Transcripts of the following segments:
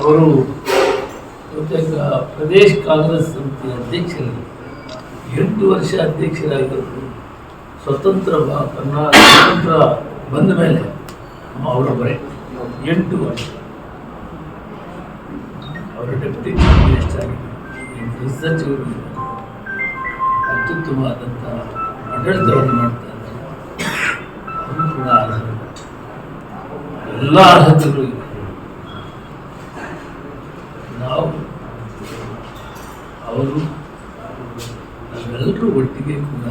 ಅವರು ಬಹುತೇಕ ಪ್ರದೇಶ ಕಾಂಗ್ರೆಸ್ ಸಮಿತಿ ಅಧ್ಯಕ್ಷರು, ಎಂಟು ವರ್ಷ ಅಧ್ಯಕ್ಷರಾಗಿದ್ದರು ಸ್ವತಂತ್ರ ಕರ್ನಾಟಕ ಸ್ವತಂತ್ರ ಬಂದ ಮೇಲೆ ಅವರೊಬ್ಬರೇ ಎಂಟು ವರ್ಷ. ಅವರ ಡೆಪ್ಯೂಟಿ ಚೀಫ್ ಮಿನಿಸ್ಟರ್ ಆಗಿದ್ದರು ರಿಸರ್ಚ್ ಅತ್ಯುತ್ತಮವಾದಂಥ ಆಡಳಿತವನ್ನು ಮಾಡ್ತಾ ಇದ್ದಾರೆ. ಅವರು ಕೂಡ ಅರ್ಹರು. ಎಲ್ಲ ಅರ್ಹತೆಗಳು ಇವೆ ನಾವು ಅವರು ನಾವೆಲ್ಲರೂ ಒಟ್ಟಿಗೆ ಕೂಡ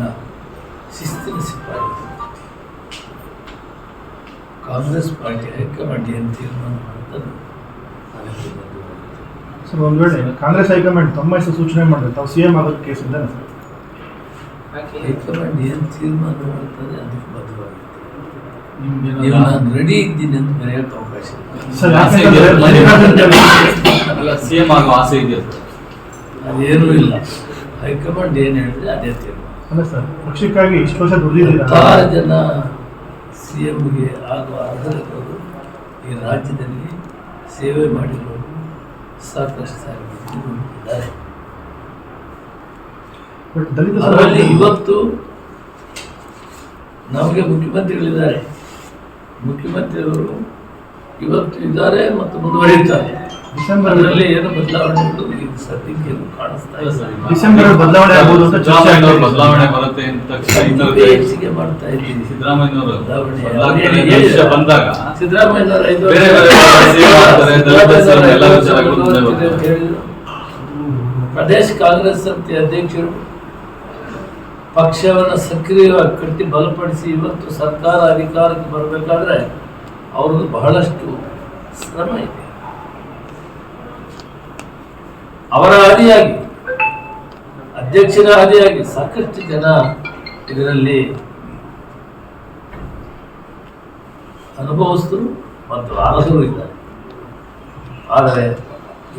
ಶಿಸ್ತಿನ ಸಿಪಾಯಿ. ಕಾಂಗ್ರೆಸ್ ಪಾರ್ಟಿ ಹೈಕಮಾಂಡ್ ಏನು ತೀರ್ಮಾನ ಮಾಡ್ತಾರೆ ಅದಕ್ಕೆ ಸರ್ ಒಂದು ವೇಳೆ ಕಾಂಗ್ರೆಸ್ ಹೈಕಮಾಂಡ್ ತಮ್ಮ ಹೆಸರು ಸೂಚನೆ ಮಾಡಿದ್ರೆ ತಾವು ಸಿ ಎಂ ಆಗೋದು ಕೇಸ್ ಇದ್ದಾನೆ ಸರ್? ಹೈಕಮಾಂಡ್ ಏನು ತೀರ್ಮಾನ ಮಾಡ್ತಾರೆ ಅದಕ್ಕೆ ಬದ್ಧವಾಗಿರ್ತೀವಿ ನಿಮ್ಗೆ ನೀವು ನಾನು ರೆಡಿ ಇದ್ದೀನಿ ಅಂತ ಬರೆಯೋಕೆ ಅವಕಾಶ ಇಲ್ಲ. ಸರ್ ಆಸೆ ಇದೆ. ಅಲ್ಲ ಸಿ ಎಂ ಆಗೋ ಆಸೆ ಇದೆಯಾ ಸರ್? ಅದೇನೂ ಇಲ್ಲ. ಹೈಕಮಾಂಡ್ ಏನು ಹೇಳಿದ್ರೆ ಅದೇ ತೀರ್ಮಾನ. ಅಲ್ಲ ಸರ್ ಪಕ್ಷಕ್ಕಾಗಿ ಇಷ್ಟು ವರ್ಷ ದುಡಿದಿದ್ದೀರಾ? ಜನ ಸಿ ಎಮ್ಗೆ ಆಗುವ ಅರ್ಹರಿರೋರು ಈ ರಾಜ್ಯದಲ್ಲಿ ಸೇವೆ ಮಾಡಿರೋರು ಸಾಕಷ್ಟು ಬಟ್ ದಲಿತ ಅದರಲ್ಲಿ ಇವತ್ತು ನಮಗೆ ಮುಖ್ಯಮಂತ್ರಿಗಳಿದ್ದಾರೆ. ಮುಖ್ಯಮಂತ್ರಿಯವರು ಇವತ್ತು ಇದ್ದಾರೆ ಮತ್ತು ಮುಂದುವರಿಯುತ್ತಾರೆ. ಡಿಸೆಂಬರ್ ಅದರಲ್ಲಿ ಏನು ಬದಲಾವಣೆಗಳು ಸದ್ಯಕ್ಕೆ ಏನು ಕಾಣಿಸ್ತಾ ಇಲ್ಲ. ಡಿಸೆಂಬರ್ ಬದಲಾವಣೆ ಆಗ್ಬೋದು ಅಂತ ಚರ್ಚೆ ಸಿದ್ದರಾಮಯ್ಯನವರು ಬದಲಾವಣೆ ಬರುತ್ತೆ ಅಂತ ಹೆಚ್ಚಿಗೆ ಮಾಡ್ತಾ ಇದ್ದೀನಿ ಸಿದ್ದರಾಮಯ್ಯನವರು ಬದಲಾವಣೆ ಅವ್ರು ಬಂದಾಗ ಸಿದ್ದರಾಮಯ್ಯನವರು ಐದು ಬೇರೆ ಬೇರೆ ಎಲ್ಲ ವಿಚಾರಗಳು. ಪ್ರದೇಶ ಕಾಂಗ್ರೆಸ್ ಸಮಿತಿ ಅಧ್ಯಕ್ಷರು ಪಕ್ಷವನ್ನು ಸಕ್ರಿಯವಾಗಿ ಕಟ್ಟಿ ಬಲಪಡಿಸಿ ಇವತ್ತು ಸರ್ಕಾರ ಅಧಿಕಾರಕ್ಕೆ ಬರಬೇಕಾದ್ರೆ ಅವ್ರದ್ದು ಬಹಳಷ್ಟು ಶ್ರಮ ಇದೆ. ಅವರ ಆದಿಯಾಗಿ ಅಧ್ಯಕ್ಷರ ಹಾದಿಯಾಗಿ ಸಾಕಷ್ಟು ಜನ ಇದರಲ್ಲಿ ಅನುಭವಸ್ಥರು ಮತ್ತು ಆರಸರು ಇದ್ದಾರೆ. ಆದರೆ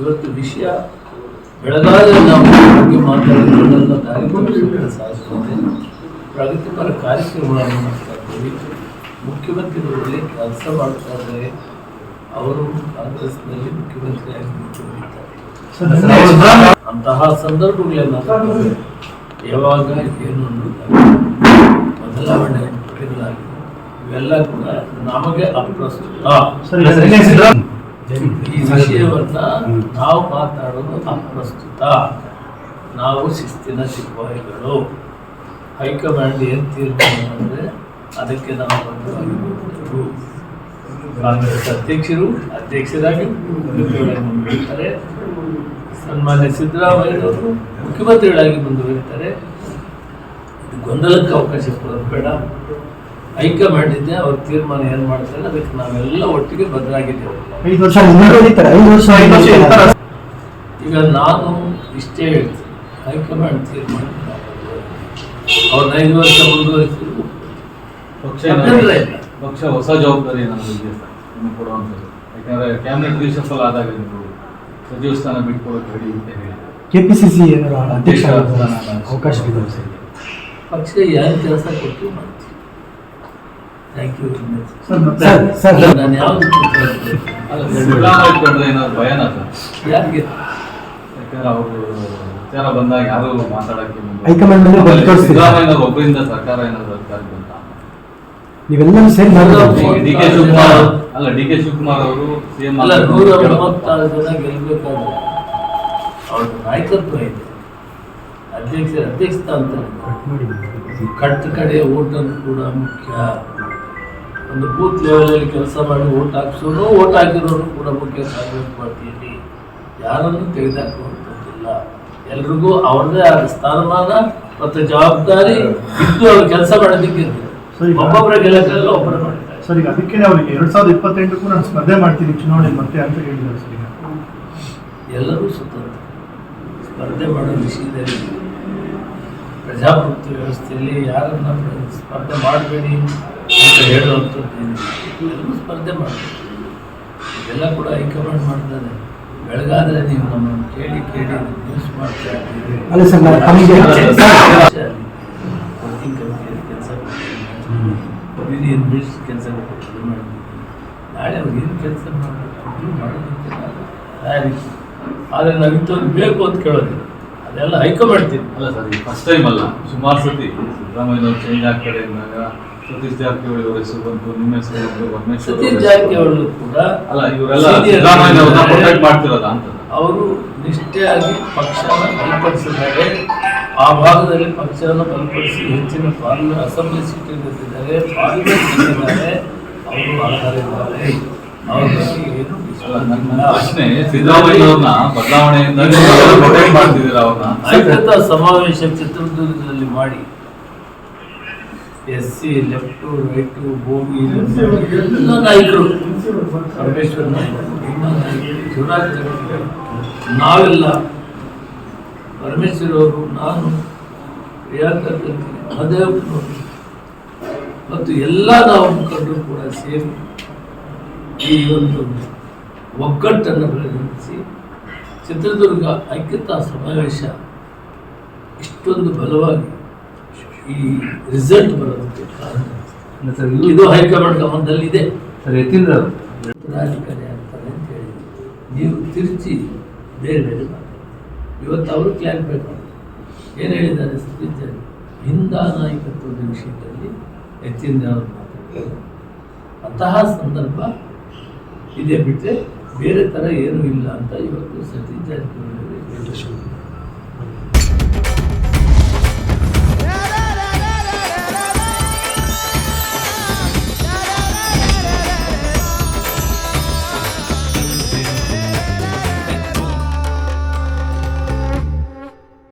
ಇವತ್ತು ವಿಷಯ ಬೆಳಗಾವಿ ನಾವು ಬಗ್ಗೆ ತೋರಿಸಲು ಸಾಧ್ಯತೆ ಪ್ರಗತಿಪರ ಕಾರ್ಯಕ್ರಮಗಳನ್ನು ಮಾಡ್ತಾ ಇದ್ದೀವಿ. ಮುಖ್ಯಮಂತ್ರಿಗಳು ಒಳ್ಳೆ ಕೆಲಸ ಮಾಡ್ತಾ ಇದ್ದಾರೆ. ಅವರು ಕಾಂಗ್ರೆಸ್ನಲ್ಲಿ ಮುಖ್ಯಮಂತ್ರಿಯಾಗಿ ಅಂತಹ ಸಂದರ್ಭಗಳನ್ನ ಯಾವಾಗ ಏನು ಬದಲಾವಣೆ ಇವೆಲ್ಲ ಕೂಡ ನಮಗೆ ಅಪ್ರಸ್ತುತ. ಈ ವಿಷಯವನ್ನ ನಾವು ಮಾತಾಡೋದು ಅಪ್ರಸ್ತುತ. ನಾವು ಶಿಸ್ತಿನ ಸಿಪಾಯಿಗಳು. ಹೈಕಮಾಂಡ್ ಏನ್ ತೀರ್ಮಾನ ಅಂದರೆ ಅದಕ್ಕೆ ನಾವು ಬದ್ಧವಾಗಿರಬೇಕು ಕಾಂಗ್ರೆಸ್ ಅಧ್ಯಕ್ಷರು ಅಧ್ಯಕ್ಷರಾಗಿ ಸನ್ಮಾನ್ಯ ಸಿದ್ದರಾಮಯ್ಯನವರು ಮುಖ್ಯಮಂತ್ರಿಗಳಾಗಿ ಮುಂದುವರಿತಾರೆ. ಇದು ಗೊಂದಲಕ್ಕೆ ಅವಕಾಶ ಕೊಡೋದು ಬೇಡ. ಹೈಕಮಾಂಡ್ ಇದೆ ಅವ್ರ ತೀರ್ಮಾನ ಏನು ಮಾಡ್ತಾರೆ ಅದಕ್ಕೆ ನಾವೆಲ್ಲ ಒಟ್ಟಿಗೆ ಬದಲಾಗಿದ್ದೇವೆ ಈಗ ನಾನು ಇಷ್ಟೇ ಹೇಳ್ತೀನಿ. ಹೈಕಮಾಂಡ್ ತೀರ್ಮಾನ ಅವ್ರನ್ನ ಐದು ವರ್ಷ ಮುಂದುವರಿಸಿದ್ರು. ಪಕ್ಷ ಹೊಸ ಜವಾಬ್ದಾರಿ ಏನಾದ್ರು ಇದೆಯಾ ಕೊಡುವಂಥದ್ದು. ಯಾಕಂದ್ರೆ ಕ್ಯಾಬಿನೆಟ್ ರಿಸಫಲ್ ಆದಾಗ ನೀವು ಸಚಿವ ಸ್ಥಾನ ಬಿಟ್ಕೊಡಕ್ಕೆ ರೆಡಿ ಅಂತ ಹೇಳಿ ಕೆಪಿಸಿಸಿ ಏನಾರ ಅಧ್ಯಕ್ಷ ಅವಕಾಶ ಪಕ್ಷ ಯಾರು ಕೆಲಸ ಕೊಟ್ಟು ಮಾಡ್ತೀವಿ. ಥ್ಯಾಂಕ್ ಯು ಸರ್ ನಾನು ಯಾವುದು ಏನಾದ್ರು ಭಯನ ಸರ್? ಯಾರಿಗೆ? ಯಾಕಂದ್ರೆ ಅವರು ವಿಚಾರ ಬಂದಾಗ ಯಾರು ಮಾತಾಡಕ್ಕೆ ಹೈಕಮಾಂಡ್ ಒಬ್ಬರಿಂದ ಸರ್ಕಾರ ಏನಾದ್ರು ಅಧಿಕಾರಕ್ಕೆ ನೀವೆಲ್ಲರೂ ಸೇರಿ ಡಿ ಕೆ ಶಿವಕುಮಾರ್ ಅಲ್ಲ ಡಿ ಕೆ ಶಿವಕುಮಾರ್ ಅವರು ಸಿಎಂ ಅಲ್ಲ ನೂರ ಮೂವತ್ತಾರು ಜನ ಗೆಲ್ಲಬೇಕಾದ್ರೆ ಅವ್ರ ನಾಯಕತ್ವ ಇದೆ. ಅಧ್ಯಕ್ಷ ಅಧ್ಯಕ್ಷ ಅಂತ ಕಟ್ಟ ಕಡೆ ಓಟನ್ನು ಕೂಡ ಮುಖ್ಯ. ಒಂದು ಬೂತ್ ಲೆವೆಲಲ್ಲಿ ಕೆಲಸ ಮಾಡಿ ಓಟ್ ಹಾಕ್ಸೋನು ಓಟ್ ಹಾಕಿರೋರು ಕೂಡ ಮುಖ್ಯ ಕಾಂಗ್ರೆಸ್ ಪಾರ್ಟಿಯಲ್ಲಿ. ಯಾರನ್ನು ತೆಗೆದುಹಾಕುವಂಥದ್ದಿಲ್ಲ ಎಲ್ರಿಗೂ ಅವ್ರದೇ ಆದ ಸ್ಥಾನಮಾನ ಮತ್ತು ಜವಾಬ್ದಾರಿ ಇದ್ದು ಅವ್ರು ಕೆಲಸ ಮಾಡೋದಕ್ಕೆ ಸರಿ. ಒಬ್ಬೊಬ್ಬರ ಗೆಲ್ಲಕ್ಕಾಗಲ್ಲ ಒಬ್ಬರು ಮಾಡಿದ್ದಾರೆ ಸರ್ ಈಗ ಅದಕ್ಕೆ ಅವರಿಗೆ ಎರಡ್ ಸಾವಿರದ ಇಪ್ಪತ್ತೆಂಟಕ್ಕೂ ನಾನು ಸ್ಪರ್ಧೆ ಮಾಡ್ತೀನಿ ಚುನಾವಣೆ ಮತ್ತೆ ಅಂತ ಹೇಳಿದ್ದಾರೆ ಸರಿ ಈಗ. ಎಲ್ಲರೂ ಸುತ್ತ ಸ್ಪರ್ಧೆ ಮಾಡೋ ವಿಷಯದಲ್ಲಿ ಪ್ರಜಾಪ್ರಭುತ್ವ ವ್ಯವಸ್ಥೆಯಲ್ಲಿ ಯಾರನ್ನ ಸ್ಪರ್ಧೆ ಮಾಡಬೇಡಿ ಅಂತ ಹೇಳುವಂಥದ್ದು. ಎಲ್ಲರೂ ಸ್ಪರ್ಧೆ ಮಾಡಬೇಕು. ಇದೆಲ್ಲ ಕೂಡ ಹೈಕಮಾಂಡ್ ಮಾಡ್ತಾರೆ. ಬೆಳಗಾದ್ರೆ ನೀವು ನಮ್ಮನ್ನು ಕೇಳಿ ಕೇಳಿ ನ್ಯೂಸ್ ಮಾಡ್ತಾ ಇದ್ದೀರಿ. ಯೂನಿಯನ್ ಬಿಲ್ಸ್ ಕೆಲಸ ಮಾಡಬೇಕು ನಾಳೆ ಅವ್ರು ಏನು ಕೆಲಸ ಮಾಡಬೇಕು? ಮಾಡೋದಕ್ಕೆ ಯಾರಿಗೆ ಆದರೆ ನಾವು ಇಂಥದ್ದು ಬೇಕು ಅಂತ ಕೇಳೋದಿಲ್ಲ. ಅದೆಲ್ಲ ಹೈಕೋ ಮಾಡ್ತೀನಿ ಅಲ್ಲ ಸರ್ ಈಗ ಫಸ್ಟ್ ಟೈಮ್ ಅಲ್ಲ. ಸುಮಾರು ಸತಿ ಸಿದ್ದರಾಮಯ್ಯನವ್ರು ಚೇಂಜ್ ಆಗ್ತಾರೆ ಅಂದಾಗ ಸತೀಶ್ ಜಾರಕಿಹೊಳಿ ಅವರ ಹೆಸರು ಬಂತು ನಿಮ್ಮ ಹೆಸರು ಬಂತು ಪರಮೇಶ್ವರ್ ಸತೀಶ್ ಜಾರಕಿಹೊಳಿ ಕೂಡ ಅಲ್ಲ ಇವರೆಲ್ಲ ಸಿದ್ದರಾಮಯ್ಯ. ಪ್ರೊಟೆಕ್ಟ್ ಮಾಡ್ತಿರೋದ ಅಂತ ಅವರು ನಿಷ್ಠೆಯಾಗಿ ಪಕ್ಷನ ಬಲಪಡಿಸಿದ್ದಾರೆ. ಆ ಭಾಗದಲ್ಲಿ ಪಕ್ಷವನ್ನು ಬಲಪಡಿಸಿ ಹೆಚ್ಚಿನ ಪಾರ್ಲಿಮೆಂಟ್ ಅಸೆಂಬ್ಲಿ ಸೀಟ್ ಗೆದ್ದಿದ್ದಾರೆ ಪಾರ್ಲಿಮೆಂಟ್ ಗೆದ್ದಿದ್ದಾರೆ ಅವರು ಅರ್ಹರಿದ್ದಾರೆ ಐಕ್ಯತಾ ಸಮಾವೇಶ ಚಿತ್ರದುರ್ಗದಲ್ಲಿ ಮಾಡಿ. ಎಸ್ ಸಿ ಲೆಫ್ಟು ರೈಟು ಭೂಮಿ ಎಲ್ಲ ನಾಯಕರು. ಪರಮೇಶ್ವರ ನಾಯಕರು. ನಾವೆಲ್ಲ ಪರಮೇಶ್ವರ್ ಅವರು ನಾನು ಮಹದೇವಪ್ಪನವರು ಮತ್ತು ಎಲ್ಲ ನಾವು ಮುಖಂಡರು ಕೂಡ ಸೇರಿ ಈ ಒಂದು ಒಗ್ಗಟ್ಟನ್ನು ಪ್ರಯತ್ನಿಸಿ ಚಿತ್ರದುರ್ಗ ಐಕ್ಯತಾ ಸಮಾವೇಶ ಇಷ್ಟೊಂದು ಬಲವಾಗಿ ಈ ರಿಸಲ್ಟ್ ಬರೋದಕ್ಕೆ ಕಾರಣ. ಇದು ಹೈಕಮಾಂಡ್ ಗಮನದಲ್ಲಿದೆ. ಸರ್ ಯತೀಂದ್ರ ರಾಜಕಾರಣಿ ಆಗ್ತಾರೆ ಅಂತ ಹೇಳಿ ನೀವು ತಿರುಚಿ ಬೇರೆ ಬೇರೆ ಇವತ್ತು ಅವರು ಮಾಡಿ ಏನು ಹೇಳಿದ್ದಾರೆ ಸ್ಥಿತಿ? ಹಿಂದ ನಾಯಕತ್ವದ ವಿಷಯದಲ್ಲಿ ಹೆಚ್ಚಿನ ಅವರು ಅಂತಹ ಸಂದರ್ಭ ಇದೆ ಬಿಟ್ಟರೆ ಬೇರೆ ಥರ ಏನೂ ಇಲ್ಲ ಅಂತ ಇವತ್ತು ಸತೀಜ್ ಜಾರಕಿಹೊಳಿ.